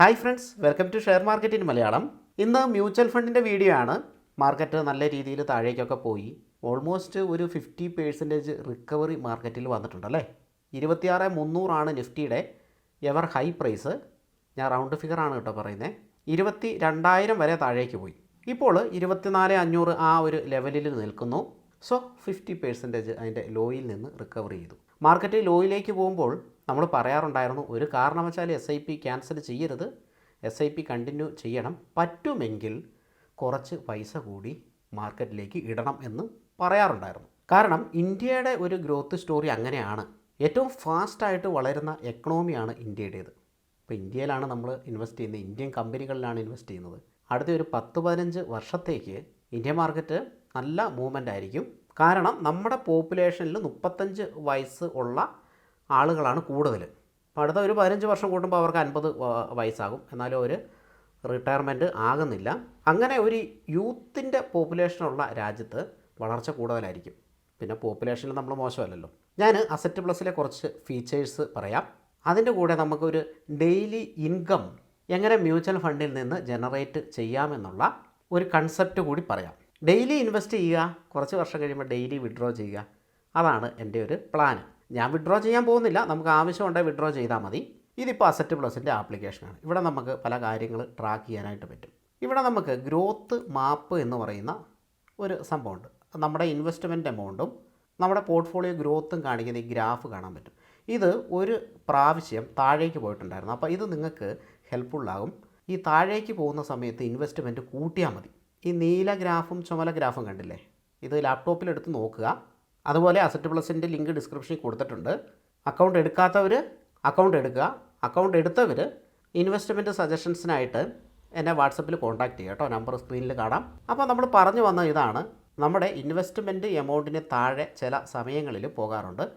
Hi friends welcome to share market in Malayalam. ഇന്ന് mutual ഫണ്ടിന്റെ video ആണ്. Market നല്ല രീതിയിൽ താഴേക്കൊക്കെ പോയി. ഓൾമോസ്റ്റ് ഒരു ഫിഫ്റ്റി പേഴ്സന്റേജ് റിക്കവറി മാർക്കറ്റിൽ വന്നിട്ടുണ്ട് അല്ലേ? ഇരുപത്തിയാറ് മുന്നൂറാണ് നിഫ്റ്റിയുടെ എവർ ഹൈ പ്രൈസ് ഞാൻ റൗണ്ട് ഫിഗർ ആണ് കേട്ടോ പറയുന്നത് ഇരുപത്തി രണ്ടായിരം വരെ താഴേക്ക് പോയി. ഇപ്പോൾ ഇരുപത്തിനാല് അഞ്ഞൂറ് ആ ഒരു ലെവലിൽ നിൽക്കുന്നു. സോ ഫിഫ്റ്റി പേഴ്സന്റേജ് അതിന്റെ ലോയിൽ നിന്ന് റിക്കവർ ചെയ്തു. മാർക്കറ്റ് ലോയിലേക്ക് പോകുമ്പോൾ നമ്മൾ പറയാറുണ്ടായിരുന്നു ഒരു കാരണവശാലും എസ് ഐ പി ക്യാൻസൽ ചെയ്യരുത്. എസ് ഐ പി കണ്ടിന്യൂ ചെയ്യണം. പറ്റുമെങ്കിൽ കുറച്ച് പൈസ കൂടി മാർക്കറ്റിലേക്ക് ഇടണം എന്ന് പറയാറുണ്ടായിരുന്നു. കാരണം ഇന്ത്യയുടെ ഒരു ഗ്രോത്ത് സ്റ്റോറി അങ്ങനെയാണ്. ഏറ്റവും ഫാസ്റ്റായിട്ട് വളരുന്ന എക്കണോമിയാണ് ഇന്ത്യയുടേത്. ഇപ്പോൾ ഇന്ത്യയിലാണ് നമ്മൾ ഇൻവെസ്റ്റ് ചെയ്യുന്നത്. ഇന്ത്യൻ കമ്പനികളിലാണ് ഇൻവെസ്റ്റ് ചെയ്യുന്നത്. അടുത്ത ഒരു പത്ത് പതിനഞ്ച് വർഷത്തേക്ക് ഇന്ത്യ മാർക്കറ്റ് നല്ല മൂവ്മെന്റ് ആയിരിക്കും. കാരണം നമ്മുടെ പോപ്പുലേഷനിൽ മുപ്പത്തഞ്ച് വയസ്സ് ഉള്ള ആളുകളാണ് കൂടുതൽ. അപ്പോൾ അടുത്ത ഒരു പതിനഞ്ച് വർഷം കൂട്ടുമ്പോൾ അവർക്ക് അൻപത് വയസ്സാകും. എന്നാലും അവർ റിട്ടയർമെന്റ് ആകുന്നില്ല. അങ്ങനെ ഒരു യൂത്തിന്റെ പോപ്പുലേഷനുള്ള രാജ്യത്ത് വളർച്ച കൂടുതലായിരിക്കും. പിന്നെ പോപ്പുലേഷനിൽ നമ്മൾ മോശമല്ലല്ലോ. ഞാൻ അസറ്റ് പ്ലസിലെ കുറച്ച് ഫീച്ചേഴ്സ് പറയാം. അതിന്റെ കൂടെ നമുക്കൊരു ഡെയിലി ഇൻകം എങ്ങനെ മ്യൂച്വൽ ഫണ്ടിൽ നിന്ന് ജനറേറ്റ് ചെയ്യാമെന്നുള്ള ഒരു കൺസെപ്റ്റ് കൂടി പറയാം. ഡെയിലി ഇൻവെസ്റ്റ് ചെയ്യുക കുറച്ച് വർഷം കഴിയുമ്പോൾ ഡെയിലി വിഡ്രോ ചെയ്യുക അതാണ് എന്റെ ഒരു പ്ലാൻ ഞാൻ വിഡ്രോ ചെയ്യാൻ പോകുന്നില്ല. നമുക്ക് ആവശ്യമുണ്ടെങ്കിൽ വിഡ്രോ ചെയ്താൽ മതി. ഇതിപ്പോൾ അസറ്റ് പ്ലസിന്റെ ആപ്ലിക്കേഷനാണ് ഇവിടെ നമുക്ക് പല കാര്യങ്ങൾ ട്രാക്ക് ചെയ്യാനായിട്ട് പറ്റും. ഇവിടെ നമുക്ക് ഗ്രോത്ത് മാപ്പ് എന്ന് പറയുന്ന ഒരു സംഭവമുണ്ട് നമ്മുടെ ഇൻവെസ്റ്റ്മെന്റ് എമൗണ്ടും നമ്മുടെ പോർട്ട്ഫോളിയോ ഗ്രോത്തും കാണിക്കുന്ന ഈ ഗ്രാഫ് കാണാൻ പറ്റും. ഇത് ഒരു പ്രാവശ്യം താഴേക്ക് പോയിട്ടുണ്ടായിരുന്നു. അപ്പോൾ ഇത് നിങ്ങൾക്ക് ഹെൽപ്ഫുള്ളാകും ഈ താഴേക്ക് പോകുന്ന സമയത്ത് ഇൻവെസ്റ്റ്മെന്റ് കൂട്ടിയാൽ മതി. ഈ നീല ഗ്രാഫും ചുമല ഗ്രാഫും കണ്ടില്ലേ? ഇത് ലാപ്ടോപ്പിൽ എടുത്ത് നോക്കുക. അതുപോലെ അസറ്റ് പ്ലസിന്റെ ലിങ്ക് ഡിസ്ക്രിപ്ഷനിൽ കൊടുത്തിട്ടുണ്ട്. അക്കൗണ്ട് എടുക്കാത്തവർ അക്കൗണ്ട് എടുക്കുക. അക്കൗണ്ട് എടുത്തവർ ഇൻവെസ്റ്റ്മെന്റ് സജഷൻസിനായിട്ട് എന്നെ വാട്സപ്പിൽ കോൺടാക്ട് ചെയ്യുക കേട്ടോ. നമ്പർ സ്ക്രീനിൽ കാണാം. അപ്പോൾ നമ്മൾ പറഞ്ഞു വന്ന ഇതാണ് നമ്മുടെ ഇൻവെസ്റ്റ്മെന്റ് എമൗണ്ടിന് താഴെ ചില സമയങ്ങളിൽ പോകാറുണ്ട്.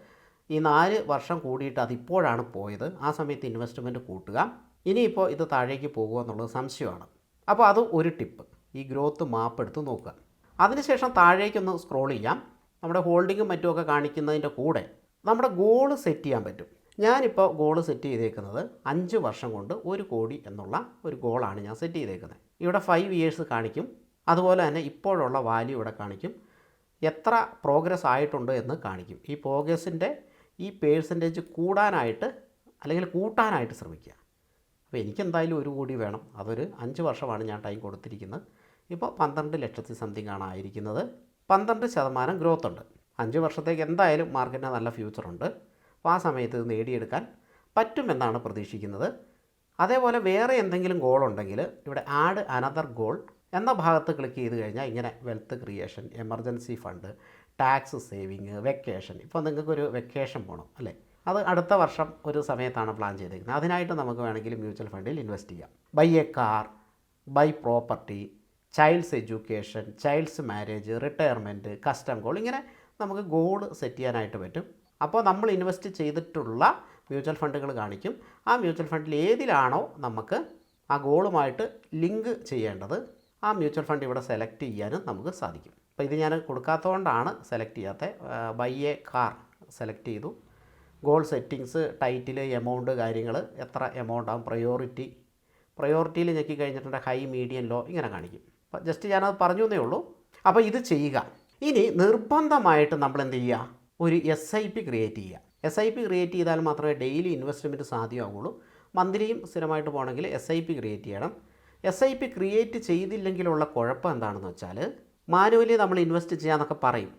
ഈ നാല് വർഷം കൂടിയിട്ട് അതിപ്പോഴാണ് പോയത്. ആ സമയത്ത് ഇൻവെസ്റ്റ്മെന്റ് കൂട്ടുക. ഇനിയിപ്പോൾ ഇത് താഴേക്ക് പോകുക എന്നുള്ളത് സംശയമാണ്. അപ്പോൾ അത് ഒരു ടിപ്പ്. ഈ ഗ്രോത്ത് മാപ്പ് എടുത്ത് നോക്കുക. അതിനുശേഷം താഴേക്കൊന്ന് സ്ക്രോൾ ചെയ്യാം. നമ്മുടെ ഹോൾഡിങ്ങും മറ്റുമൊക്കെ കാണിക്കുന്നതിന്റെ കൂടെ നമ്മുടെ ഗോൾ സെറ്റ് ചെയ്യാൻ പറ്റും. ഞാനിപ്പോൾ ഗോൾ സെറ്റ് ചെയ്തേക്കുന്നത് അഞ്ച് വർഷം കൊണ്ട് ഒരു കോടി എന്നുള്ള ഒരു ഗോളാണ് ഞാൻ സെറ്റ് ചെയ്തേക്കുന്നത്. ഇവിടെ ഫൈവ് ഇയേഴ്സ് കാണിക്കും. അതുപോലെ തന്നെ ഇപ്പോഴുള്ള വാല്യൂ ഇവിടെ കാണിക്കും. എത്ര പ്രോഗ്രസ് ആയിട്ടുണ്ട് എന്ന് കാണിക്കും. ഈ പ്രോഗ്രസിന്റെ ഈ പേഴ്സന്റേജ് കൂടാനായിട്ട് അല്ലെങ്കിൽ കൂട്ടാനായിട്ട് ശ്രമിക്കുക. അപ്പോൾ എനിക്കെന്തായാലും ഒരു കോടി വേണം. അതൊരു അഞ്ച് വർഷമാണ് ഞാൻ ടൈം കൊടുത്തിരിക്കുന്നത്. ഇപ്പോൾ പന്ത്രണ്ട് ലക്ഷത്തി സംതിങ് ആണ് ആയിരിക്കുന്നത്. പന്ത്രണ്ട് ശതമാനം ഗ്രോത്ത് ഉണ്ട്. അഞ്ച് വർഷത്തേക്ക് എന്തായാലും മാർക്കറ്റിന് നല്ല ഫ്യൂച്ചറുണ്ട് അപ്പോൾ ആ സമയത്ത് ഇത് നേടിയെടുക്കാൻ പറ്റുമെന്നാണ് പ്രതീക്ഷിക്കുന്നത്. അതേപോലെ വേറെ എന്തെങ്കിലും ഗോൾ ഉണ്ടെങ്കിൽ ഇവിടെ ആഡ് അനദർ ഗോൾ എന്ന ഭാഗത്ത് ക്ലിക്ക് ചെയ്ത് കഴിഞ്ഞാൽ ഇങ്ങനെ wealth creation emergency fund tax saving vacation ഇപ്പോൾ നിങ്ങൾക്കൊരു വെക്കേഷൻ പോകണം അല്ലേ? അത് അടുത്ത വർഷം ഒരു സമയത്താണ് പ്ലാൻ ചെയ്തിരിക്കുന്നത് അതിനായിട്ട് നമുക്ക് വേണമെങ്കിൽ മ്യൂച്വൽ ഫണ്ടിൽ ഇൻവെസ്റ്റ് ചെയ്യാം. Buy a car buy property child's education child's marriage retirement custom call ഇങ്ങനെ നമുക്ക് ഗോൾ സെറ്റ് ചെയ്യാനായിട്ട് പറ്റും. അപ്പോൾ നമ്മൾ ഇൻവെസ്റ്റ് ചെയ്തിട്ടുള്ള മ്യൂച്വൽ ഫണ്ടുകൾ കാണിക്കും. ആ മ്യൂച്വൽ ഫണ്ടിൽ ഏതിലാണോ നമുക്ക് ആ ഗോളുമായിട്ട് ലിങ്ക് ചെയ്യേണ്ടത് ആ മ്യൂച്വൽ ഫണ്ട് ഇവിടെ സെലക്ട് ചെയ്യാനും നമുക്ക് സാധിക്കും. അപ്പോൾ ഇത് ഞാൻ കൊടുക്കാത്തതുകൊണ്ടാണ് സെലക്ട് ചെയ്യാത്ത ബൈ എ കാർ സെലക്ട് ചെയ്തു. ഗോൾ സെറ്റിങ്സ് ടൈറ്റിൽ എമൗണ്ട് കാര്യങ്ങൾ എത്ര എമൗണ്ട് ആകും പ്രയോറിറ്റി. പ്രയോറിറ്റിയിൽ ഞെക്കി കഴിഞ്ഞിട്ടുണ്ട് ഹൈ മീഡിയം ലോ ഇങ്ങനെ കാണിക്കും. ജസ്റ്റ് ഞാനത് പറഞ്ഞു എന്നേ ഉള്ളൂ. അപ്പോൾ ഇത് ചെയ്യുക. ഇനി നിർബന്ധമായിട്ട് നമ്മൾ എന്ത് ചെയ്യുക? ഒരു എസ് ഐ പി ക്രിയേറ്റ് ചെയ്യുക. എസ് ഐ പി ക്രിയേറ്റ് ചെയ്താൽ മാത്രമേ ഡെയിലി ഇൻവെസ്റ്റ്മെന്റ് സാധ്യമാവുള്ളൂ മന്ത്ലിയും സ്ഥിരമായിട്ട് പോകണമെങ്കിൽ എസ് ഐ പി ക്രിയേറ്റ് ചെയ്യണം. എസ് ഐ പി ക്രിയേറ്റ് ചെയ്തില്ലെങ്കിലുള്ള കുഴപ്പം എന്താണെന്ന് വെച്ചാൽ മാനുവലി നമ്മൾ ഇൻവെസ്റ്റ് ചെയ്യാമെന്നൊക്കെ പറയും.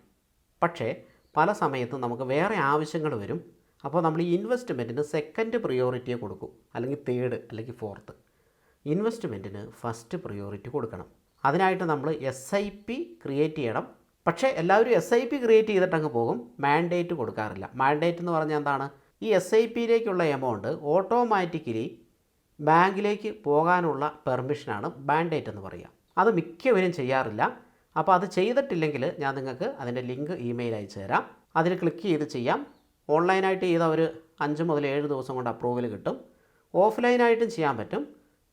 പക്ഷേ പല സമയത്തും നമുക്ക് വേറെ ആവശ്യങ്ങൾ വരും. അപ്പോൾ നമ്മൾ ഈ ഇൻവെസ്റ്റ്മെന്റിന് സെക്കൻഡ് പ്രിയോറിറ്റിയെ കൊടുക്കും. അല്ലെങ്കിൽ തേർഡ് അല്ലെങ്കിൽ ഫോർത്ത് ഇൻവെസ്റ്റ്മെന്റിന് ഫസ്റ്റ് പ്രിയോറിറ്റി കൊടുക്കണം. അതിനായിട്ട് നമ്മൾ എസ് ഐ പി ക്രിയേറ്റ് ചെയ്യണം. പക്ഷേ എല്ലാവരും എസ് ഐ പി ക്രിയേറ്റ് ചെയ്തിട്ടങ്ങ് പോകും. മാൻഡേറ്റ് കൊടുക്കാറില്ല. മാൻഡേറ്റ് എന്ന് പറഞ്ഞാൽ എന്താണ്? ഈ എസ് ഐ പിയിലേക്കുള്ള എമൗണ്ട് ഓട്ടോമാറ്റിക്കലി ബാങ്കിലേക്ക് പോകാനുള്ള പെർമിഷനാണ് മാൻഡേറ്റ് എന്ന് പറയുക. അത് മിക്കവരും ചെയ്യാറില്ല. അപ്പോൾ അത് ചെയ്തിട്ടില്ലെങ്കിൽ ഞാൻ നിങ്ങൾക്ക് അതിന്റെ ലിങ്ക് ഇമെയിൽ അയച്ചു തരാം. അതിൽ ക്ലിക്ക് ചെയ്ത് ചെയ്യാം. ഓൺലൈനായിട്ട് ചെയ്ത ഒരു അഞ്ച് മുതൽ ഏഴ് ദിവസം കൊണ്ട് അപ്രൂവൽ കിട്ടും. ഓഫ്ലൈനായിട്ടും ചെയ്യാൻ പറ്റും.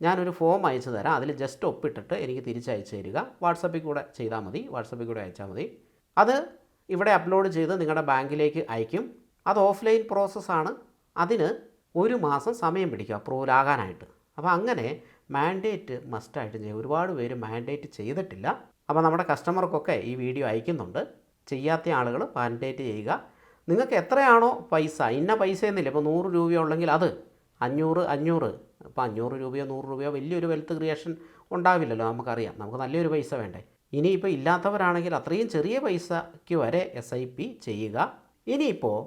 ഞാനൊരു ഫോം അയച്ചു തരാം. അതിൽ ജസ്റ്റ് ഒപ്പിട്ടിട്ട് എനിക്ക് തിരിച്ചയച്ചു തരിക. വാട്സപ്പിൽ കൂടെ ചെയ്താൽ മതി. വാട്സപ്പിൽ കൂടെ അയച്ചാൽ മതി. അത് ഇവിടെ അപ്ലോഡ് ചെയ്ത് നിങ്ങളുടെ ബാങ്കിലേക്ക് അയക്കും. അത് ഓഫ്ലൈൻ പ്രോസസ്സാണ് അതിന് ഒരു മാസം സമയം പിടിക്കും അപ്രൂവൽ ആകാനായിട്ട്. അപ്പോൾ അങ്ങനെ മാൻഡേറ്റ് മസ്റ്റായിട്ട് ചെയ്യും ഒരുപാട് പേര് മാൻഡേറ്റ് ചെയ്തിട്ടില്ല. അപ്പോൾ നമ്മുടെ കസ്റ്റമർക്കൊക്കെ ഈ വീഡിയോ അയക്കുന്നുണ്ട്. ചെയ്യാത്ത ആളുകൾ മാൻഡേറ്റ് ചെയ്യുക. നിങ്ങൾക്ക് എത്രയാണോ പൈസ? ഇന്ന പൈസ എന്നില്ല ഇപ്പോൾ നൂറ് രൂപയുള്ളെങ്കിൽ അത് അഞ്ഞൂറ് അഞ്ഞൂറ്. ഇപ്പോൾ അഞ്ഞൂറ് രൂപയോ നൂറ് രൂപയോ വലിയൊരു വെൽത്ത് ക്രിയേഷൻ ഉണ്ടാവില്ലല്ലോ നമുക്കറിയാം. നമുക്ക് നല്ലൊരു പൈസ വേണ്ടേ. ഇനിയിപ്പോൾ ഇല്ലാത്തവരാണെങ്കിൽ അത്രയും ചെറിയ പൈസയ്ക്ക് വരെ എസ് ഐ പി ചെയ്യുക. ഇനിയിപ്പോൾ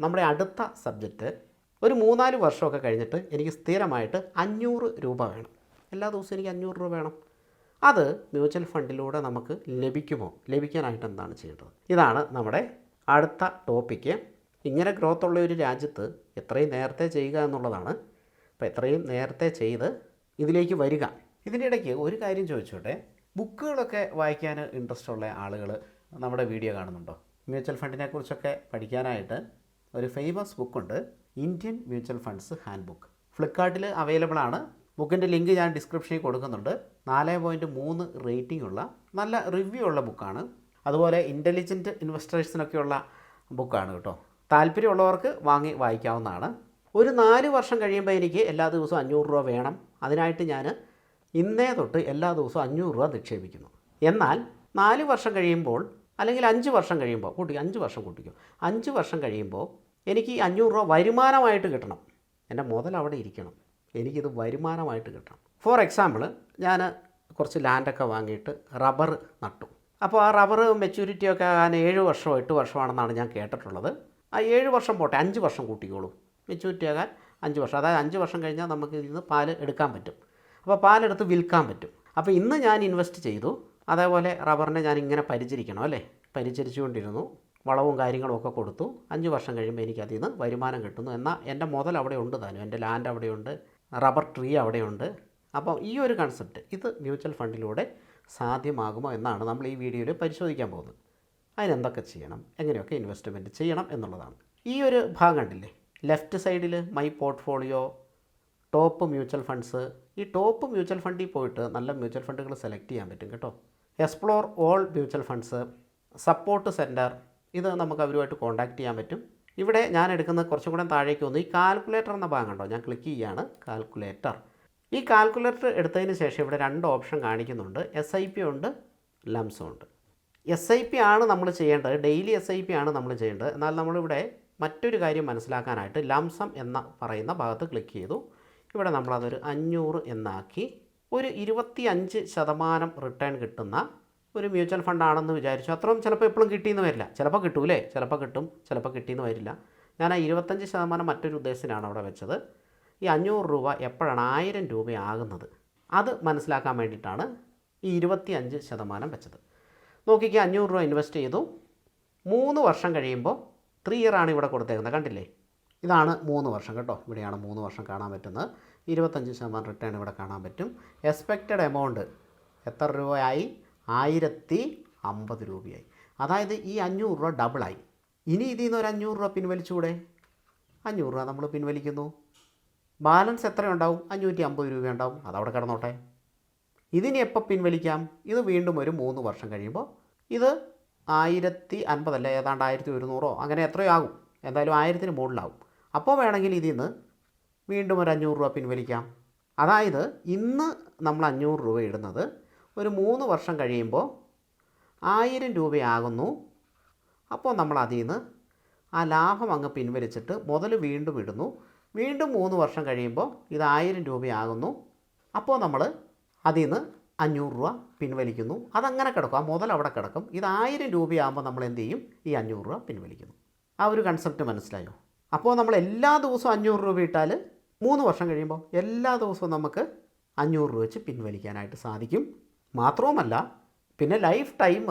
നമ്മുടെ അടുത്ത സബ്ജക്റ്റ് ഒരു മൂന്നാൽ വർഷമൊക്കെ കഴിഞ്ഞിട്ട് എനിക്ക് സ്ഥിരമായിട്ട് അഞ്ഞൂറ് രൂപ വേണം. എല്ലാ ദിവസവും എനിക്ക് അഞ്ഞൂറ് രൂപ വേണം. അത് മ്യൂച്വൽ ഫണ്ടിലൂടെ നമുക്ക് ലഭിക്കുമോ? ലഭിക്കാനായിട്ട് എന്താണ് ചെയ്യേണ്ടത്? ഇതാണ് നമ്മുടെ അടുത്ത ടോപ്പിക്ക് ഇങ്ങനെ ഗ്രോത്ത് ഉള്ള ഒരു രാജ്യത്ത് എത്രയും നേരത്തെ ചെയ്യുക എന്നുള്ളതാണ് അപ്പോൾ എത്രയും നേരത്തെ ചെയ്ത് ഇതിലേക്ക് വരിക. ഇതിന്റെ ഇടയ്ക്ക് ഒരു കാര്യം ചോദിച്ചോട്ടെ? ബുക്കുകളൊക്കെ വായിക്കാൻ ഇൻട്രസ്റ്റ് ഉള്ള ആളുകൾ നമ്മുടെ വീഡിയോ കാണുന്നുണ്ടോ? മ്യൂച്വൽ ഫണ്ടിനെ കുറിച്ചൊക്കെ പഠിക്കാനായിട്ട് ഒരു famous ബുക്കുണ്ട് Indian mutual funds hand book ഫ്ലിപ്കാർട്ടിൽ അവൈലബിൾ ആണ്. ബുക്കിന്റെ ലിങ്ക് ഞാൻ ഡിസ്ക്രിപ്ഷനിൽ കൊടുക്കുന്നുണ്ട്. നാല് പോയിന്റ് മൂന്ന് റേറ്റിംഗ് ഉള്ള നല്ല റിവ്യൂ ഉള്ള ബുക്കാണ്. അതുപോലെ ഇന്റലിജന്റ് ഇൻവെസ്റ്റേഴ്സിനൊക്കെയുള്ള ബുക്കാണ് കേട്ടോ. താല്പര്യമുള്ളവർക്ക് വാങ്ങി വായിക്കാവുന്നതാണ്. ഒരു നാല് വർഷം കഴിയുമ്പോൾ എനിക്ക് എല്ലാ ദിവസവും അഞ്ഞൂറ് രൂപ വേണം. അതിനായിട്ട് ഞാൻ ഇന്നേ തൊട്ട് എല്ലാ ദിവസവും അഞ്ഞൂറ് രൂപ നിക്ഷേപിക്കുന്നു. എന്നാൽ നാല് വർഷം കഴിയുമ്പോൾ അല്ലെങ്കിൽ അഞ്ച് വർഷം കഴിയുമ്പോൾ കൂട്ടി അഞ്ച് വർഷം കൂട്ടിക്കും. അഞ്ച് വർഷം കഴിയുമ്പോൾ എനിക്ക് ഈ അഞ്ഞൂറ് രൂപ വരുമാനമായിട്ട് കിട്ടണം. എന്റെ മുതൽ അവിടെ ഇരിക്കണം. എനിക്കിത് വരുമാനമായിട്ട് കിട്ടണം. ഫോർ എക്സാമ്പിൾ ഞാൻ കുറച്ച് ലാൻഡൊക്കെ വാങ്ങിയിട്ട് റബ്ബർ നട്ടു. അപ്പോൾ ആ റബ്ബർ മെച്യൂരിറ്റി ഒക്കെ ആകാൻ ഏഴ് വർഷമോ എട്ട് വർഷമാണെന്നാണ് ഞാൻ കേട്ടിട്ടുള്ളത്. ആ ഏഴ് വർഷം പോട്ടെ അഞ്ച് വർഷം കൂട്ടിക്കോളൂ. മെച്യൂരിറ്റി ആകാൻ അഞ്ച് വർഷം. അതായത് അഞ്ച് വർഷം കഴിഞ്ഞാൽ നമുക്ക് ഇതിൽ നിന്ന് പാൽ എടുക്കാൻ പറ്റും. അപ്പോൾ പാലെടുത്ത് വിൽക്കാൻ പറ്റും. അപ്പോൾ ഇന്ന് ഞാൻ ഇൻവെസ്റ്റ് ചെയ്തു. അതേപോലെ റബ്ബറിനെ ഞാൻ ഇങ്ങനെ പരിചരിക്കണം അല്ലേ? പരിചരിച്ചുകൊണ്ടിരുന്നു വളവും കാര്യങ്ങളും ഒക്കെ കൊടുത്തു. അഞ്ച് വർഷം കഴിയുമ്പോൾ എനിക്ക് അതിൽ നിന്ന് വരുമാനം കിട്ടുന്നു. എന്നാൽ എന്റെ മുതൽ അവിടെ ഉണ്ട് താനും. എന്റെ ലാൻഡ് അവിടെയുണ്ട് റബ്ബർ ട്രീ അവിടെയുണ്ട് അപ്പോൾ ഈ ഒരു കൺസെപ്റ്റ് ഇത് മ്യൂച്വൽ ഫണ്ടിലൂടെ സാധ്യമാകുമോ എന്നാണ് നമ്മൾ ഈ വീഡിയോയിൽ പരിശോധിക്കാൻ പോകുന്നത്. അതിനെന്തൊക്കെ ചെയ്യണം? എങ്ങനെയൊക്കെ ഇൻവെസ്റ്റ്മെന്റ് ചെയ്യണം എന്നുള്ളതാണ്. ഈ ഒരു ഭാഗം കണ്ടില്ലേ? ലെഫ്റ്റ് സൈഡിൽ my portfolio top mutual funds. ഈ ടോപ്പ് മ്യൂച്വൽ ഫണ്ടിൽ പോയിട്ട് നല്ല മ്യൂച്വൽ ഫണ്ടുകൾ സെലക്ട് ചെയ്യാൻ പറ്റും കേട്ടോ. Explore all mutual funds support center ഇത് നമുക്ക് അവരുമായിട്ട് കോൺടാക്റ്റ് ചെയ്യാൻ പറ്റും. ഇവിടെ ഞാൻ എടുക്കുന്ന കുറച്ചും കൂടെ താഴേക്ക് വന്നു ഈ കാൽക്കുലേറ്റർ എന്ന ഭാഗം കണ്ടോ? ഞാൻ ക്ലിക്ക് ചെയ്യുകയാണ് കാൽക്കുലേറ്റർ. ഈ കാൽക്കുലേറ്റർ എടുത്തതിന് ശേഷം ഇവിടെ രണ്ട് ഓപ്ഷൻ കാണിക്കുന്നുണ്ട്. എസ് ഐ പി ഉണ്ട് ലംസും ഉണ്ട്. എസ് ഐ പി ആണ് നമ്മൾ ചെയ്യേണ്ടത്. ഡെയിലി എസ് ഐ പി ആണ് നമ്മൾ ചെയ്യേണ്ടത്. എന്നാൽ നമ്മളിവിടെ മറ്റൊരു കാര്യം മനസ്സിലാക്കാനായിട്ട് ലംസം എന്ന പറയുന്ന ഭാഗത്ത് ക്ലിക്ക് ചെയ്തു. ഇവിടെ നമ്മളതൊരു അഞ്ഞൂറ് എന്നാക്കി ഒരു ഇരുപത്തി അഞ്ച് ശതമാനം റിട്ടേൺ കിട്ടുന്ന ഒരു മ്യൂച്വൽ ഫണ്ടാണെന്ന് വിചാരിച്ചു. അത്രയും ചിലപ്പോൾ എപ്പോഴും കിട്ടിയെന്ന് വരില്ല. ചിലപ്പോൾ കിട്ടൂലേ? ചിലപ്പോൾ കിട്ടും. ചിലപ്പോൾ കിട്ടിയെന്ന് വരില്ല. ഞാൻ ആ ഇരുപത്തഞ്ച് ശതമാനം മറ്റൊരു ഉദ്ദേശത്തിനാണ് അവിടെ വെച്ചത്. ഈ അഞ്ഞൂറ് രൂപ എപ്പോഴാണ് ആയിരം രൂപയാകുന്നത്? അത് മനസ്സിലാക്കാൻ വേണ്ടിയിട്ടാണ് ഈ ഇരുപത്തി അഞ്ച് ശതമാനം വെച്ചത്. നോക്കിക്കുക അഞ്ഞൂറ് രൂപ ഇൻവെസ്റ്റ് ചെയ്തു. മൂന്ന് വർഷം കഴിയുമ്പോൾ ത്രീ ഇയർ ആണ് ഇവിടെ കൊടുത്തേക്കുന്നത്. കണ്ടില്ലേ? ഇതാണ് മൂന്ന് വർഷം കേട്ടോ. ഇവിടെയാണ് മൂന്ന് വർഷം കാണാൻ പറ്റുന്നത്. ഇരുപത്തഞ്ച് ശതമാനം റിട്ടേൺ ഇവിടെ കാണാൻ പറ്റും. എക്സ്പെക്റ്റഡ് എമൗണ്ട് എത്ര രൂപയായി? ആയിരത്തി അമ്പത് രൂപയായി. അതായത് ഈ അഞ്ഞൂറ് രൂപ ഡബിളായി ഇനി ഇതിൽ നിന്ന് ഒരു അഞ്ഞൂറ് രൂപ പിൻവലിച്ചുകൂടെ അഞ്ഞൂറ് രൂപ നമ്മൾ പിൻവലിക്കുന്നു. ബാലൻസ് എത്ര ഉണ്ടാവും അഞ്ഞൂറ്റി അമ്പത് രൂപ ഉണ്ടാവും അതവിടെ കിടന്നോട്ടെ. ഇതിനി എപ്പോൾ പിൻവലിക്കാം? ഇത് വീണ്ടും ഒരു മൂന്ന് വർഷം കഴിയുമ്പോൾ ഇത് ആയിരത്തി അൻപതല്ല ഏതാണ്ട് ആയിരത്തി ഒരുന്നൂറോ അങ്ങനെ എത്രയോ ആകും എന്തായാലും ആയിരത്തിന് മുകളിലാവും അപ്പോൾ വേണമെങ്കിൽ ഇതിൽ നിന്ന് വീണ്ടും ഒരു അഞ്ഞൂറ് രൂപ പിൻവലിക്കാം. അതായത് ഇന്ന് നമ്മൾ അഞ്ഞൂറ് രൂപ ഇടുന്നത് ഒരു മൂന്ന് വർഷം കഴിയുമ്പോൾ ആയിരം രൂപയാകുന്നു. അപ്പോൾ നമ്മൾ അതിൽ നിന്ന് ആ ലാഭം അങ്ങ് പിൻവലിച്ചിട്ട് മുതൽ വീണ്ടും ഇടുന്നു. വീണ്ടും മൂന്ന് വർഷം കഴിയുമ്പോൾ ഇത് ആയിരം രൂപയാകുന്നു. അപ്പോൾ നമ്മൾ അതിൽ നിന്ന് അഞ്ഞൂറ് രൂപ പിൻവലിക്കുന്നു. അതങ്ങനെ കിടക്കും. ആ മുതൽ അവിടെ കിടക്കും. ഇത് ആയിരം രൂപയാകുമ്പോൾ നമ്മൾ എന്ത് ചെയ്യും? ഈ അഞ്ഞൂറ് രൂപ പിൻവലിക്കുന്നു. ആ ഒരു കൺസെപ്റ്റ് മനസ്സിലായോ? അപ്പോൾ നമ്മൾ എല്ലാ ദിവസവും അഞ്ഞൂറ് രൂപ ഇട്ടാൽ മൂന്ന് വർഷം കഴിയുമ്പോൾ എല്ലാ ദിവസവും നമുക്ക് അഞ്ഞൂറ് രൂപ വെച്ച് പിൻവലിക്കാനായിട്ട് സാധിക്കും. മാത്രവുമല്ല പിന്നെ ലൈഫ് ടൈം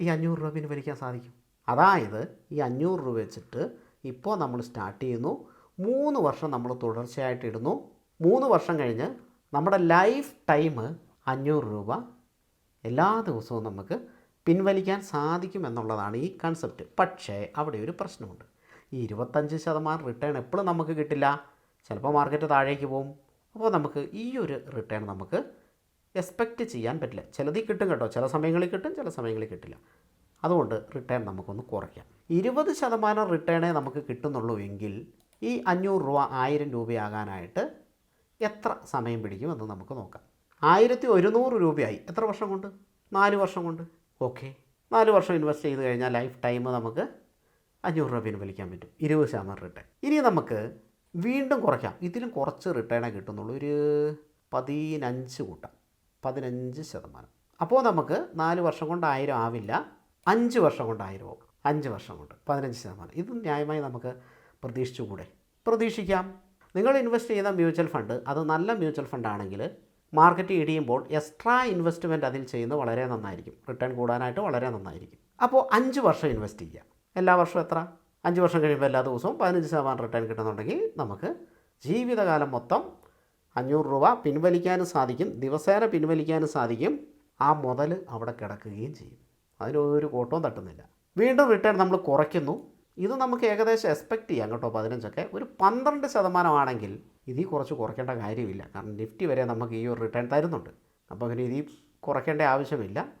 ഈ അഞ്ഞൂറ് രൂപ പിൻവലിക്കാൻ സാധിക്കും. അതായത് ഈ അഞ്ഞൂറ് രൂപ വെച്ചിട്ട് ഇപ്പോൾ നമ്മൾ സ്റ്റാർട്ട് ചെയ്യുന്നു. മൂന്ന് വർഷം നമ്മൾ തുടർച്ചയായിട്ട് ഇടുന്നു. മൂന്ന് വർഷം കഴിഞ്ഞ് നമ്മുടെ ലൈഫ് ടൈം അഞ്ഞൂറ് രൂപ എല്ലാ ദിവസവും നമുക്ക് പിൻവലിക്കാൻ സാധിക്കും എന്നുള്ളതാണ് ഈ കൺസെപ്റ്റ് പക്ഷേ അവിടെ ഒരു പ്രശ്നമുണ്ട്. ഈ ഇരുപത്തഞ്ച് ശതമാനം റിട്ടേൺ എപ്പോഴും നമുക്ക് കിട്ടില്ല. ചിലപ്പോൾ മാർക്കറ്റ് താഴേക്ക് പോകും അപ്പോൾ നമുക്ക് ഈ ഒരു റിട്ടേൺ നമുക്ക് എക്സ്പെക്റ്റ് ചെയ്യാൻ പറ്റില്ല. ചിലതിൽ കിട്ടും കേട്ടോ. ചില സമയങ്ങളിൽ കിട്ടും ചില സമയങ്ങളിൽ കിട്ടില്ല. അതുകൊണ്ട് റിട്ടേൺ നമുക്കൊന്ന് കുറയ്ക്കാം. ഇരുപത് ശതമാനം റിട്ടേണേ നമുക്ക് കിട്ടുന്നുള്ളൂ എങ്കിൽ ഈ അഞ്ഞൂറ് രൂപ ആയിരം രൂപയാകാനായിട്ട് എത്ര സമയം പിടിക്കുമെന്ന് നമുക്ക് നോക്കാം. ആയിരത്തി ഒരുന്നൂറ് രൂപയായി. എത്ര വർഷം കൊണ്ട്? നാല് വർഷം കൊണ്ട്. ഓക്കെ. നാല് വർഷം ഇൻവെസ്റ്റ് ചെയ്ത് കഴിഞ്ഞാൽ ലൈഫ് ടൈം നമുക്ക് അഞ്ഞൂറ് രൂപ പിൻവലിക്കാൻ പറ്റും. ഇരുപത് ശതമാനം റിട്ടേൺ. ഇനി നമുക്ക് വീണ്ടും കുറയ്ക്കാം. ഇതിലും കുറച്ച് റിട്ടേണേ കിട്ടുന്നുള്ളൂ. ഒരു പതിനഞ്ച് കൂട്ടാം. പതിനഞ്ച് ശതമാനം. അപ്പോൾ നമുക്ക് നാല് വർഷം കൊണ്ട് ആയിരം ആവില്ല. അഞ്ച് വർഷം കൊണ്ട് ആയിരം ആവും. അഞ്ച് വർഷം കൊണ്ട് പതിനഞ്ച് ശതമാനം. ഇത് ന്യായമായി നമുക്ക് പ്രതീക്ഷിച്ചുകൂടെ? പ്രതീക്ഷിക്കാം. നിങ്ങൾ ഇൻവെസ്റ്റ് ചെയ്യുന്ന മ്യൂച്വൽ ഫണ്ട് അത് നല്ല മ്യൂച്വൽ ഫണ്ട് ആണെങ്കിൽ മാർക്കറ്റ് ഇടിയുമ്പോൾ എക്സ്ട്രാ ഇൻവെസ്റ്റ്മെന്റ് അതിൽ ചെയ്യുന്നത് വളരെ നന്നായിരിക്കും. റിട്ടേൺ കൂടാനായിട്ട് വളരെ നന്നായിരിക്കും. അപ്പോൾ അഞ്ച് വർഷം ഇൻവെസ്റ്റ് ചെയ്യുക. എല്ലാ വർഷവും എത്ര? അഞ്ച് വർഷം കഴിയുമ്പോൾ എല്ലാ ദിവസവും പതിനഞ്ച് ശതമാനം റിട്ടേൺ കിട്ടുന്നുണ്ടെങ്കിൽ നമുക്ക് ജീവിതകാലം മൊത്തം അഞ്ഞൂറ് രൂപ പിൻവലിക്കാനും സാധിക്കും. ദിവസേന പിൻവലിക്കാനും സാധിക്കും. ആ മുതൽ അവിടെ കിടക്കുകയും ചെയ്യും. അതിനൊരു കോട്ടവും തട്ടുന്നില്ല. വീണ്ടും റിട്ടേൺ നമ്മൾ കുറയ്ക്കുന്നു. ഇത് നമുക്ക് ഏകദേശം എക്സ്പെക്റ്റ് ചെയ്യാം കേട്ടോ പതിനഞ്ചൊക്കെ. ഒരു പന്ത്രണ്ട് ശതമാനമാണെങ്കിൽ ഇതിൽ കുറച്ച് കുറയ്ക്കേണ്ട കാര്യമില്ല. കാരണം നിഫ്റ്റി വരെ നമുക്ക് ഈ ഒരു റിട്ടേൺ തരുന്നുണ്ട്. അപ്പോൾ പിന്നെ ഇതിൽ കുറയ്ക്കേണ്ട ആവശ്യമില്ല.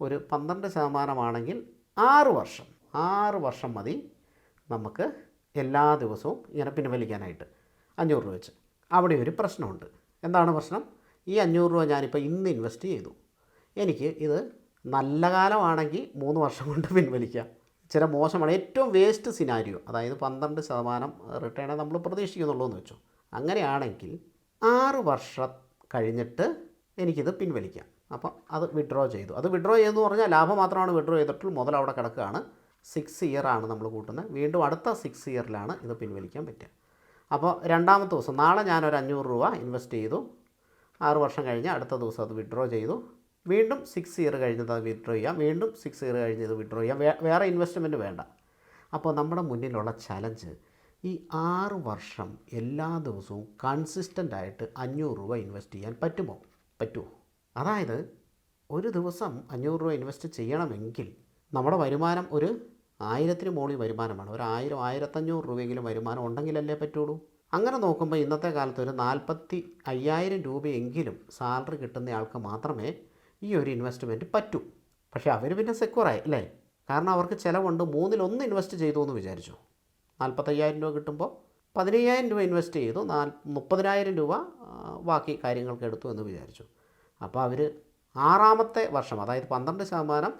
ഒരു പന്ത്രണ്ട് ശതമാനമാണെങ്കിൽ ആറ് വർഷം ആറ് വർഷം മതി നമുക്ക് എല്ലാ ദിവസവും ഇങ്ങനെ പിൻവലിക്കാനായിട്ട്. അഞ്ഞൂറ് രൂപ വെച്ച്. അവിടെ ഒരു പ്രശ്നമുണ്ട്. എന്താണ് പ്രശ്നം? ഈ അഞ്ഞൂറ് രൂപ ഞാനിപ്പോൾ ഇന്ന് ഇൻവെസ്റ്റ് ചെയ്തു. എനിക്ക് ഇത് നല്ല കാലമാണെങ്കിൽ മൂന്ന് വർഷം കൊണ്ട് പിൻവലിക്കാം. ചില മോശമാണ്. ഏറ്റവും വേസ്റ്റ് സിനാരിയോ അതായത് പന്ത്രണ്ട് ശതമാനം റിട്ടേണേ നമ്മൾ പ്രതീക്ഷിക്കുന്നുള്ളൂ എന്ന് വെച്ചു. അങ്ങനെയാണെങ്കിൽ ആറ് വർഷം കഴിഞ്ഞിട്ട് എനിക്കിത് പിൻവലിക്കാം. അപ്പം അത് വിഡ്രോ ചെയ്തു. അത് വിഡ്രോ ചെയ്തെന്ന് പറഞ്ഞാൽ ലാഭം മാത്രമാണ് വിഡ്രോ ചെയ്തിട്ടുള്ളൂ മുതൽ അവിടെ കിടക്കുകയാണ്. സിക്സ് ഇയർ ആണ് നമ്മൾ കൂട്ടുന്നത്. വീണ്ടും അടുത്ത സിക്സ് ഇയറിലാണ് ഇത് പിൻവലിക്കാൻ പറ്റുക. അപ്പോൾ രണ്ടാമത്തെ ദിവസം നാളെ ഞാനൊരു അഞ്ഞൂറ് രൂപ ഇൻവെസ്റ്റ് ചെയ്തു. ആറ് വർഷം കഴിഞ്ഞ് അടുത്ത ദിവസം അത് വിഡ്രോ ചെയ്തു. വീണ്ടും സിക്സ് ഇയർ കഴിഞ്ഞത് അത് വിഡ്രോ ചെയ്യാം. വീണ്ടും സിക്സ് ഇയർ കഴിഞ്ഞ് ഇത് വിഡ്രോ ചെയ്യാം. വേറെ ഇൻവെസ്റ്റ്മെന്റ് വേണ്ട. അപ്പോൾ നമ്മുടെ മുന്നിലുള്ള ചലഞ്ച് ഈ ആറ് വർഷം എല്ലാ ദിവസവും കൺസിസ്റ്റന്റ് ആയിട്ട് അഞ്ഞൂറ് രൂപ ഇൻവെസ്റ്റ് ചെയ്യാൻ പറ്റുമോ? പറ്റുമോ അതായത് ഒരു ദിവസം അഞ്ഞൂറ് രൂപ ഇൻവെസ്റ്റ് ചെയ്യണമെങ്കിൽ നമ്മുടെ വരുമാനം ഒരു ആയിരത്തിന് മുകളിൽ വരുമാനമാണ്. ഒരു ആയിരം ആയിരത്തഞ്ഞൂറ് രൂപയെങ്കിലും വരുമാനം ഉണ്ടെങ്കിലല്ലേ പറ്റുള്ളൂ. അങ്ങനെ നോക്കുമ്പോൾ ഇന്നത്തെ കാലത്ത് ഒരു നാൽപ്പത്തി അയ്യായിരം രൂപയെങ്കിലും സാലറി കിട്ടുന്ന ആൾക്ക് മാത്രമേ ഈ ഒരു ഇൻവെസ്റ്റ്മെന്റ് പറ്റും. പക്ഷേ അവർ പിന്നെ സെക്യൂറായി അല്ലേ കാരണം അവർക്ക് ചിലവുണ്ട്. മൂന്നിലൊന്ന് ഇൻവെസ്റ്റ് ചെയ്തു എന്ന് വിചാരിച്ചു. നാൽപ്പത്തയ്യായിരം രൂപ കിട്ടുമ്പോൾ പതിനയ്യായിരം രൂപ ഇൻവെസ്റ്റ് ചെയ്തു. നാൽ മുപ്പതിനായിരം രൂപ ബാക്കി കാര്യങ്ങൾക്ക് എടുത്തു എന്ന് വിചാരിച്ചു. അപ്പോൾ അവർ ആറാമത്തെ വർഷം അതായത് പന്ത്രണ്ട് ശതമാനം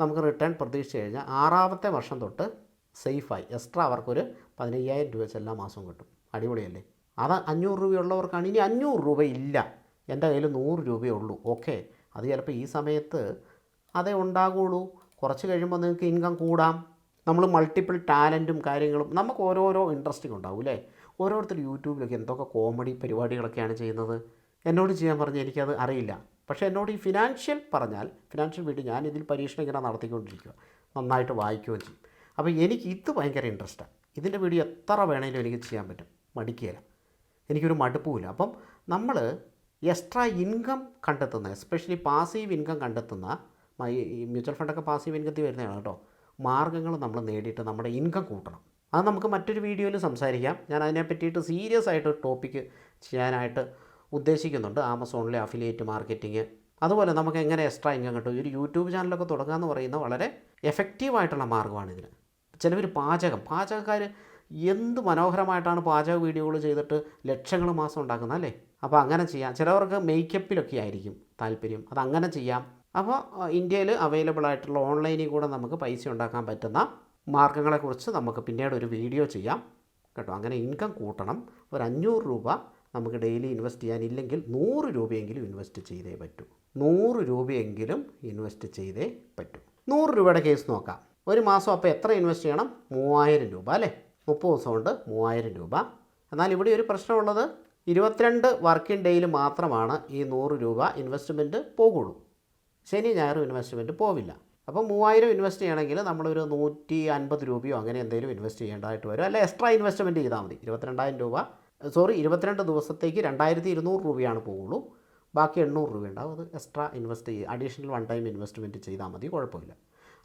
നമുക്ക് റിട്ടേൺ പ്രതീക്ഷിച്ച് കഴിഞ്ഞാൽ ആറാമത്തെ വർഷം തൊട്ട് സേഫായി എക്സ്ട്രാ അവർക്കൊരു പതിനയ്യായിരം രൂപ വെച്ച് എല്ലാ മാസവും കിട്ടും. അടിപൊളിയല്ലേ? അത് അഞ്ഞൂറ് രൂപയുള്ളവർക്കാണ്. ഇനി അഞ്ഞൂറ് രൂപയില്ല. എന്റെ കയ്യിൽ നൂറ് രൂപയേ ഉള്ളൂ. ഓക്കെ. അത് ചിലപ്പോൾ ഈ സമയത്ത് അതേ ഉണ്ടാകുള്ളൂ. കുറച്ച് കഴിയുമ്പോൾ നിങ്ങൾക്ക് ഇൻകം കൂടാം. നമ്മൾ മൾട്ടിപ്പിൾ ടാലന്റും കാര്യങ്ങളും നമുക്ക് ഓരോരോ ഇൻട്രസ്റ്റിംഗ് ഉണ്ടാവും അല്ലേ? ഓരോരുത്തർ യൂട്യൂബിലൊക്കെ എന്തൊക്കെ കോമഡി പരിപാടികളൊക്കെയാണ് ചെയ്യുന്നത്. എന്നോട് ചെയ്യാൻ പറഞ്ഞാൽ എനിക്കത് അറിയില്ല. പക്ഷേ എന്നോട് ഈ ഫിനാൻഷ്യൽ പറഞ്ഞാൽ ഫിനാൻഷ്യൽ വീഡിയോ ഞാൻ ഇതിൽ പരീക്ഷണം ഇങ്ങനെ നടത്തിക്കൊണ്ടിരിക്കുക. നന്നായിട്ട് വായിക്കുകയും ചെയ്യും. അപ്പോൾ എനിക്ക് ഇത് ഭയങ്കര ഇൻട്രസ്റ്റാണ് ഇതിന്റെ വീഡിയോ എത്ര വേണമെങ്കിലും എനിക്ക് ചെയ്യാൻ പറ്റും. മടിക്കുകയില്ല എനിക്കൊരു മടുപ്പുമില്ല അപ്പം നമ്മൾ എക്സ്ട്രാ ഇൻകം കണ്ടെത്തുന്ന എസ്പെഷ്യലി പാസീവ് ഇൻകം കണ്ടെത്തുന്ന മ്യൂച്വൽ ഫണ്ടൊക്കെ പാസീവ് ഇൻകത്തിൽ വരുന്നതാണ് കേട്ടോ. മാർഗങ്ങൾ നമ്മൾ നേടിയിട്ട് നമ്മുടെ ഇൻകം കൂട്ടണം. അത് നമുക്ക് മറ്റൊരു വീഡിയോയിൽ സംസാരിക്കാം. ഞാൻ അതിനെ പറ്റിയിട്ട് സീരിയസ് ആയിട്ട് ഒരു ടോപ്പിക്ക് ചെയ്യാനായിട്ട് ഉദ്ദേശിക്കുന്നുണ്ട്. ആമസോണിലെ അഫിലിയേറ്റ് മാർക്കറ്റിംഗ് അതുപോലെ നമുക്ക് എങ്ങനെ എക്സ്ട്രാ ഇൻകം കിട്ടും? ഒരു യൂട്യൂബ് ചാനലൊക്കെ തുടങ്ങുക എന്ന് പറയുന്ന വളരെ എഫക്റ്റീവായിട്ടുള്ള മാർഗമാണ് ഇതിന്. ചിലവർ പാചകം. പാചകക്കാർ എന്ത് മനോഹരമായിട്ടാണ് പാചക വീഡിയോകൾ ചെയ്തിട്ട് ലക്ഷങ്ങൾ മാസം ഉണ്ടാക്കുന്നത് അല്ലേ? അപ്പോൾ അങ്ങനെ ചെയ്യാം. ചിലവർക്ക് മേക്കപ്പിലൊക്കെ ആയിരിക്കും താല്പര്യം. അത് അങ്ങനെ ചെയ്യാം. അപ്പോൾ ഇന്ത്യയിൽ അവൈലബിൾ ആയിട്ടുള്ള ഓൺലൈനിൽ കൂടെ നമുക്ക് പൈസ ഉണ്ടാക്കാൻ പറ്റുന്ന മാർഗങ്ങളെക്കുറിച്ച് നമുക്ക് പിന്നീട് ഒരു വീഡിയോ ചെയ്യാം. കേട്ടോ? അങ്ങനെ ഇൻകം കൂട്ടണം. ഒരു അഞ്ഞൂറ് രൂപ നമുക്ക് ഡെയിലി ഇൻവെസ്റ്റ് ചെയ്യാനില്ലെങ്കിൽ നൂറ് രൂപയെങ്കിലും ഇൻവെസ്റ്റ് ചെയ്തേ പറ്റൂ. നൂറ് രൂപയെങ്കിലും ഇൻവെസ്റ്റ് ചെയ്തേ പറ്റൂ. നൂറ് രൂപയുടെ കേസ് നോക്കാം. ഒരു മാസം അപ്പോൾ എത്ര ഇൻവെസ്റ്റ് ചെയ്യണം? മൂവായിരം രൂപ അല്ലേ? മുപ്പത് ദിവസം കൊണ്ട് മൂവായിരം രൂപ. എന്നാൽ ഇവിടെ ഒരു പ്രശ്നമുള്ളത് ഇരുപത്തിരണ്ട് വർക്കിംഗ് ഡേയിൽ മാത്രമാണ് ഈ നൂറ് രൂപ ഇൻവെസ്റ്റ്മെന്റ് പോകുള്ളൂ. ശനി ഞായറും ഇൻവെസ്റ്റ്മെന്റ് പോവില്ല. അപ്പോൾ മൂവായിരം ഇൻവെസ്റ്റ് ചെയ്യണമെങ്കിൽ നമ്മളൊരു നൂറ്റി അൻപത് രൂപയോ അങ്ങനെ എന്തെങ്കിലും ഇൻവെസ്റ്റ് ചെയ്യേണ്ടതായിട്ട് വരും. അല്ല എക്സ്ട്രാ ഇൻവെസ്റ്റ്മെന്റ് ചെയ്താൽ മതി. ഇരുപത്തിരണ്ടായിരം രൂപ സോറി ഇരുപത്തിരണ്ട് ദിവസത്തേക്ക് രണ്ടായിരത്തി ഇരുന്നൂറ് രൂപയാണ് പോകുള്ളൂ ബാക്കി എണ്ണൂറ് രൂപ ഉണ്ടാവും. അത് എക്സ്ട്രാ ഇൻവെസ്റ്റ് ചെയ്യുക അഡീഷണൽ വൺ ടൈം ഇൻവെസ്റ്റ്മെന്റ് ചെയ്താൽ മതി. കുഴപ്പമില്ല.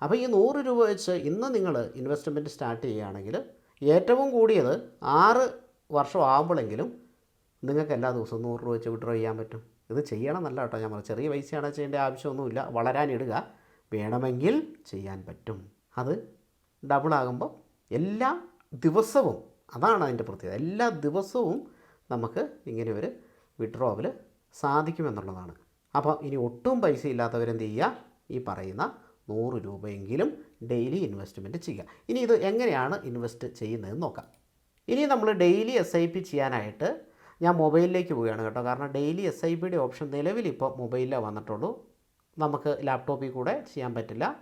അപ്പോൾ ഈ നൂറ് രൂപ വെച്ച് ഇന്ന് നിങ്ങൾ ഇൻവെസ്റ്റ്മെന്റ് സ്റ്റാർട്ട് ചെയ്യുകയാണെങ്കിൽ ഏറ്റവും കൂടിയത് ആറ് വർഷം ആകുമ്പോഴെങ്കിലും നിങ്ങൾക്ക് എല്ലാ ദിവസവും നൂറ് രൂപ വെച്ച് വിഡ്രോ ചെയ്യാൻ പറ്റും. ഇത് ചെയ്യണം എന്നല്ല കേട്ടോ ഞാൻ പറഞ്ഞു ചെറിയ പൈസയാണ് ചെയ്യേണ്ട ആവശ്യമൊന്നുമില്ല. വളരാനിടുക വേണമെങ്കിൽ ചെയ്യാൻ പറ്റും. അത് ഡബിളാകുമ്പോൾ എല്ലാ ദിവസവും അതാണ് അതിന്റെ പ്രത്യേകത. എല്ലാ ദിവസവും നമുക്ക് ഇങ്ങനെ ഒരു വിഡ്രോവൽ സാധിക്കുമെന്നുള്ളതാണ്. അപ്പോൾ ഇനി ഒട്ടും പൈസ ഇല്ലാത്തവരെന്ത് ചെയ്യുക? ഈ പറയുന്ന നൂറ് രൂപയെങ്കിലും ഡെയിലി ഇൻവെസ്റ്റ്മെന്റ് ചെയ്യുക. ഇനി ഇത് എങ്ങനെയാണ് ഇൻവെസ്റ്റ് ചെയ്യുന്നതെന്ന് നോക്കാം. ഇനി നമ്മൾ ഡെയിലി എസ് ഐ പി ചെയ്യാനായിട്ട് ഞാൻ മൊബൈലിലേക്ക് പോവുകയാണ് കേട്ടോ. കാരണം ഡെയിലി എസ് ഐ പിയുടെ ഓപ്ഷൻ നിലവിൽ ഇപ്പോൾ മൊബൈലിലേ വന്നിട്ടുള്ളൂ. നമുക്ക് ലാപ്ടോപ്പിൽ കൂടെ ചെയ്യാൻ പറ്റില്ല.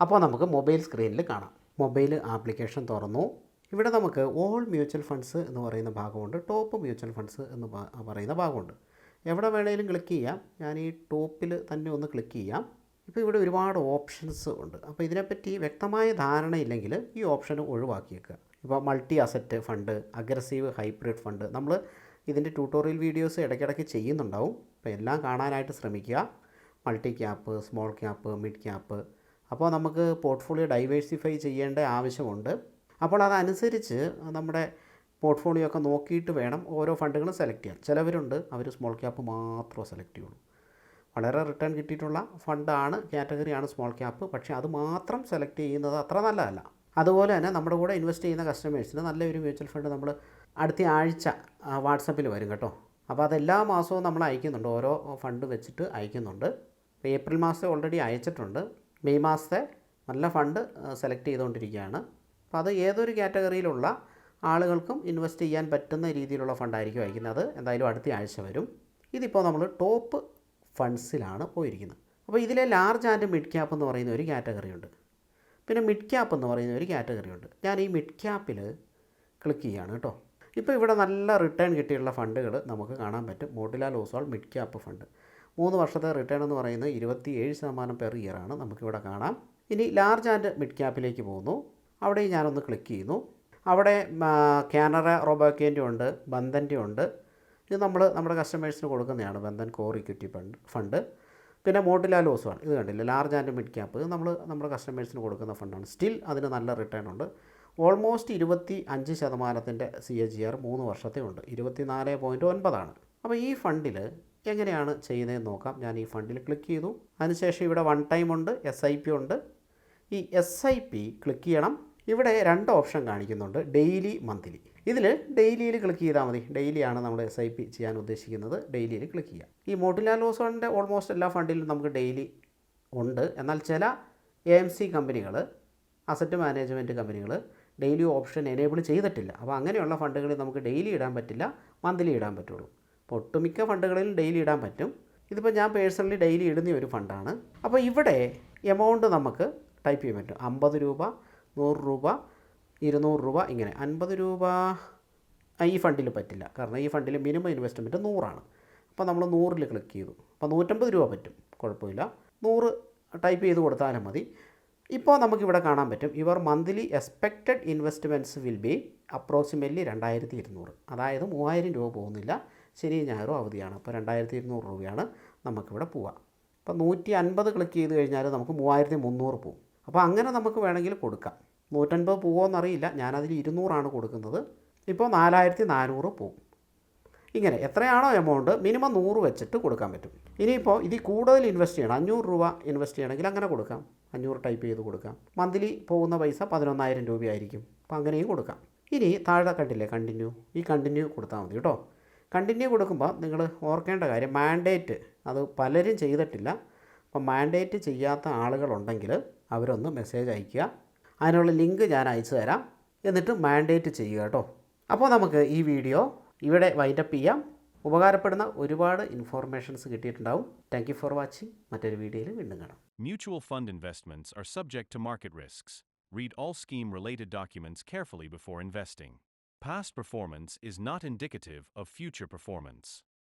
അപ്പോൾ നമുക്ക് മൊബൈൽ സ്ക്രീനിൽ കാണാം. മൊബൈൽ ആപ്ലിക്കേഷൻ തുറന്നു. ഇവിടെ നമുക്ക് ഓൾ മ്യൂച്വൽ ഫണ്ട്സ് എന്ന് പറയുന്ന ഭാഗമുണ്ട്. ടോപ്പ് മ്യൂച്വൽ ഫണ്ട്സ് എന്ന് പറയുന്ന ഭാഗമുണ്ട്. എവിടെ വേണമെങ്കിലും ക്ലിക്ക് ചെയ്യാം. ഞാൻ ഈ ടോപ്പിൽ തന്നെ ഒന്ന് ക്ലിക്ക് ചെയ്യാം. ഇപ്പോൾ ഇവിടെ ഒരുപാട് ഓപ്ഷൻസ് ഉണ്ട്. അപ്പോൾ ഇതിനെപ്പറ്റി വ്യക്തമായ ധാരണ ഇല്ലെങ്കിൽ ഈ ഓപ്ഷൻ ഒഴിവാക്കിയേക്കുക. ഇപ്പോൾ multi asset fund aggressive hybrid fund നമ്മൾ ഇതിന്റെ ട്യൂട്ടോറിയൽ വീഡിയോസ് ഇടയ്ക്കിടയ്ക്ക് ചെയ്യുന്നുണ്ടാവും. അപ്പോൾ എല്ലാം കാണാനായിട്ട് ശ്രമിക്കുക. Multi cap small cap mid cap അപ്പോൾ നമുക്ക് പോർട്ട്ഫോളിയോ ഡൈവേഴ്സിഫൈ ചെയ്യേണ്ട ആവശ്യമുണ്ട്. അപ്പോൾ അതനുസരിച്ച് നമ്മുടെ പോർട്ട്ഫോളിയോ ഒക്കെ നോക്കിയിട്ട് വേണം ഓരോ ഫണ്ടുകളും സെലക്ട് ചെയ്യാൻ. ചിലവരുണ്ട് അവർ സ്മോൾ ക്യാപ്പ് മാത്രമേ സെലക്ട് ചെയ്യുള്ളൂ. വളരെ റിട്ടേൺ കിട്ടിയിട്ടുള്ള ഫണ്ടാണ് കാറ്റഗറിയാണ് സ്മോൾ ക്യാപ്പ് പക്ഷേ അത് മാത്രം സെലക്ട് ചെയ്യുന്നത് അത്ര നല്ലതല്ല. അതുപോലെ തന്നെ നമ്മുടെ കൂടെ ഇൻവെസ്റ്റ് ചെയ്യുന്ന കസ്റ്റമേഴ്സിന് നല്ലൊരു മ്യൂച്വൽ ഫണ്ട് നമ്മൾ അടുത്ത ആഴ്ച വാട്സപ്പിൽ വരും കേട്ടോ. അപ്പോൾ അതെല്ലാ മാസവും നമ്മൾ അയക്കുന്നുണ്ട്. ഓരോ ഫണ്ട് വെച്ചിട്ട് അയക്കുന്നുണ്ട്. ഏപ്രിൽ മാസത്തെ ഓൾറെഡി അയച്ചിട്ടുണ്ട്. മെയ് മാസത്തെ നല്ല ഫണ്ട് സെലക്ട് ചെയ്തുകൊണ്ടിരിക്കുകയാണ്. അപ്പോൾ അത് ഏതൊരു കാറ്റഗറിയിലുള്ള ആളുകൾക്കും ഇൻവെസ്റ്റ് ചെയ്യാൻ പറ്റുന്ന രീതിയിലുള്ള ഫണ്ടായിരിക്കും അയക്കുന്നത്. എന്തായാലും അടുത്ത ആഴ്ച വരും. ഇതിപ്പോൾ നമ്മൾ ടോപ്പ് ഫണ്ട്സിലാണ് പോയിരിക്കുന്നത്. അപ്പോൾ ഇതിലെ ലാർജ് ആൻഡ് മിഡ് ക്യാപ്പ് എന്ന് പറയുന്ന ഒരു കാറ്റഗറി ഉണ്ട് പിന്നെ മിഡ് ക്യാപ്പ് എന്ന് പറയുന്ന ഒരു കാറ്റഗറി ഉണ്ട് ഞാൻ ഈ മിഡ് ക്യാപ്പിൽ ക്ലിക്ക് ചെയ്യുകയാണ് കേട്ടോ. ഇപ്പോൾ ഇവിടെ നല്ല റിട്ടേൺ കിട്ടിയുള്ള ഫണ്ടുകൾ നമുക്ക് കാണാൻ പറ്റും. Motilal Oswal mid cap fund മൂന്ന് വർഷത്തെ റിട്ടേൺ എന്ന് പറയുന്നത് ഇരുപത്തി ഏഴ് ശതമാനം പെർ ഇയർ ആണ് നമുക്കിവിടെ കാണാം. ഇനി ലാർജ് ആൻഡ് മിഡ് ക്യാപ്പിലേക്ക് പോകുന്നു. അവിടെ ഞാനൊന്ന് ക്ലിക്ക് ചെയ്യുന്നു. അവിടെ കാനറ റോബോക്കേന്റെ ഉണ്ട് ബന്ധന്റെ ഉണ്ട്. ഇത് നമ്മൾ നമ്മുടെ കസ്റ്റമേഴ്സിന് കൊടുക്കുന്നതാണ് Bandhan core equity fund fund പിന്നെ മോട്ടിലാൽ ഓസ്വാൾ. ഇത് കണ്ടില്ല ലാർജ് ആൻഡ് മിഡ് ക്യാപ്പ് ഇത് നമ്മൾ നമ്മുടെ കസ്റ്റമേഴ്സിന് കൊടുക്കുന്ന ഫണ്ടാണ് സ്റ്റിൽ അതിന് നല്ല റിട്ടേൺ ഉണ്ട്. ഓൾമോസ്റ്റ് ഇരുപത്തി അഞ്ച് ശതമാനത്തിന്റെ സി എ ജി ആർ മൂന്ന് വർഷത്തെ ഉണ്ട്. ഇരുപത്തി നാല് പോയിന്റ് ഒൻപതാണ്. അപ്പോൾ ഈ ഫണ്ടിൽ എങ്ങനെയാണ് ചെയ്യുന്നതെന്ന് നോക്കാം. ഞാൻ ഈ ഫണ്ടിൽ ക്ലിക്ക് ചെയ്തു. അതിനുശേഷം ഇവിടെ വൺ ടൈം ഉണ്ട് എസ് ഐ പി ഉണ്ട്. ഈ എസ് ഐ പി ക്ലിക്ക് ചെയ്യണം. ഇവിടെ രണ്ട് ഓപ്ഷൻ കാണിക്കുന്നുണ്ട് ഡെയിലി മന്ത്ലി. ഇതിൽ ഡെയിലിയിൽ ക്ലിക്ക് ചെയ്താൽ മതി. ഡെയിലിയാണ് നമ്മൾ എസ് ഐ പി ചെയ്യാൻ ഉദ്ദേശിക്കുന്നത്. ഡെയിലിയിൽ ക്ലിക്ക് ചെയ്യാം ഈ മോട്ടിലാൽ ഓസോണിന്റെ ഓൾമോസ്റ്റ് എല്ലാ ഫണ്ടിലും നമുക്ക് ഡെയിലി ഉണ്ട്. എന്നാൽ ചില എ എം സി കമ്പനികൾ അസറ്റ് മാനേജ്മെന്റ് കമ്പനികൾ ഡെയിലി ഓപ്ഷൻ എനേബിൾ ചെയ്തിട്ടില്ല. അപ്പോൾ അങ്ങനെയുള്ള ഫണ്ടുകളിൽ നമുക്ക് ഡെയിലി ഇടാൻ പറ്റില്ല മന്ത്ലി ഇടാൻ പറ്റുള്ളൂ. അപ്പോൾ ഒട്ടുമിക്ക ഫണ്ടുകളിലും ഡെയിലി ഇടാൻ പറ്റും. ഇതിപ്പോൾ ഞാൻ പേഴ്സണലി ഡെയിലി ഇടുന്ന ഒരു ഫണ്ടാണ്. അപ്പോൾ ഇവിടെ എമൗണ്ട് നമുക്ക് ടൈപ്പ് ചെയ്യാൻ പറ്റും. അമ്പത് രൂപ നൂറ് രൂപ ഇരുന്നൂറ് രൂപ ഇങ്ങനെ. അൻപത് രൂപ ഈ ഫണ്ടിൽ പറ്റില്ല. കാരണം ഈ ഫണ്ടിൽ മിനിമം ഇൻവെസ്റ്റ്മെന്റ് നൂറാണ്. അപ്പോൾ നമ്മൾ നൂറിൽ ക്ലിക്ക് ചെയ്തു. അപ്പോൾ നൂറ്റമ്പത് രൂപ പറ്റും. കുഴപ്പമില്ല. നൂറ് ടൈപ്പ് ചെയ്ത് കൊടുത്താലും മതി. ഇപ്പോൾ നമുക്കിവിടെ കാണാൻ പറ്റും. ഇവർ monthly expected investments will be approximately രണ്ടായിരത്തി ഇരുന്നൂറ് അതായത് മൂവായിരം രൂപ പോകുന്നില്ല. ശനി ഞായറും അവധിയാണ്. അപ്പോൾ രണ്ടായിരത്തി ഇരുന്നൂറ് രൂപയാണ് നമുക്കിവിടെ പോവുക അപ്പോൾ നൂറ്റി അൻപത് ക്ലിക്ക് ചെയ്ത് കഴിഞ്ഞാൽ നമുക്ക് മൂവായിരത്തി മുന്നൂറ് പോകും അപ്പോൾ അങ്ങനെ നമുക്ക് വേണമെങ്കിൽ കൊടുക്കാം. നൂറ്റൻപത് പോകുമോ എന്നറിയില്ല ഞാനതിൽ ഇരുന്നൂറാണ് കൊടുക്കുന്നത്. ഇപ്പോൾ നാലായിരത്തി നാനൂറ് പോകും ഇങ്ങനെ എത്രയാണോ എമൗണ്ട് മിനിമം നൂറ് വെച്ചിട്ട് കൊടുക്കാൻ പറ്റും. ഇനിയിപ്പോൾ ഇതിൽ കൂടുതൽ ഇൻവെസ്റ്റ് ചെയ്യണം. അഞ്ഞൂറ് രൂപ ഇൻവെസ്റ്റ് ചെയ്യണമെങ്കിൽ അങ്ങനെ കൊടുക്കാം. അഞ്ഞൂറ് ടൈപ്പ് ചെയ്ത് കൊടുക്കാം. മന്ത്ലി പോകുന്ന പൈസ പതിനൊന്നായിരം രൂപയായിരിക്കും. അപ്പോൾ അങ്ങനെയും കൊടുക്കാം. ഇനി താഴെ കണ്ടില്ലേ? കണ്ടിന്യൂ ഈ കണ്ടിന്യൂ കൊടുത്താൽ മതി കേട്ടോ. കണ്ടിന്യൂ കൊടുക്കുമ്പോൾ നിങ്ങൾ ഓർക്കേണ്ട കാര്യം മാൻഡേറ്റ് അത് പലരും ചെയ്തിട്ടില്ല. അപ്പോൾ മാൻഡേറ്റ് ചെയ്യാത്ത ആളുകളുണ്ടെങ്കിൽ അവരൊന്ന് മെസ്സേജ് അയയ്ക്കുക. അതിനുള്ള ലിങ്ക് ഞാൻ അയച്ചു തരാം. എന്നിട്ട് മാൻഡേറ്റ് ചെയ്യുക കേട്ടോ. അപ്പോൾ നമുക്ക് ഈ വീഡിയോ ഇവിടെ വൈൻഡപ്പ് ചെയ്യാം ഉപകാരപ്പെടുന്ന ഒരുപാട് ഇൻഫോർമേഷൻസ് കിട്ടിയിട്ടുണ്ടാവും താങ്ക് യു ഫോർ വാച്ചിങ് മറ്റൊരു വീഡിയോയിൽ വീണ്ടും കാണാം Mutual fund investments are subject to market risks. Read all scheme related documents carefully before investing. Past performance is not indicative of future performance.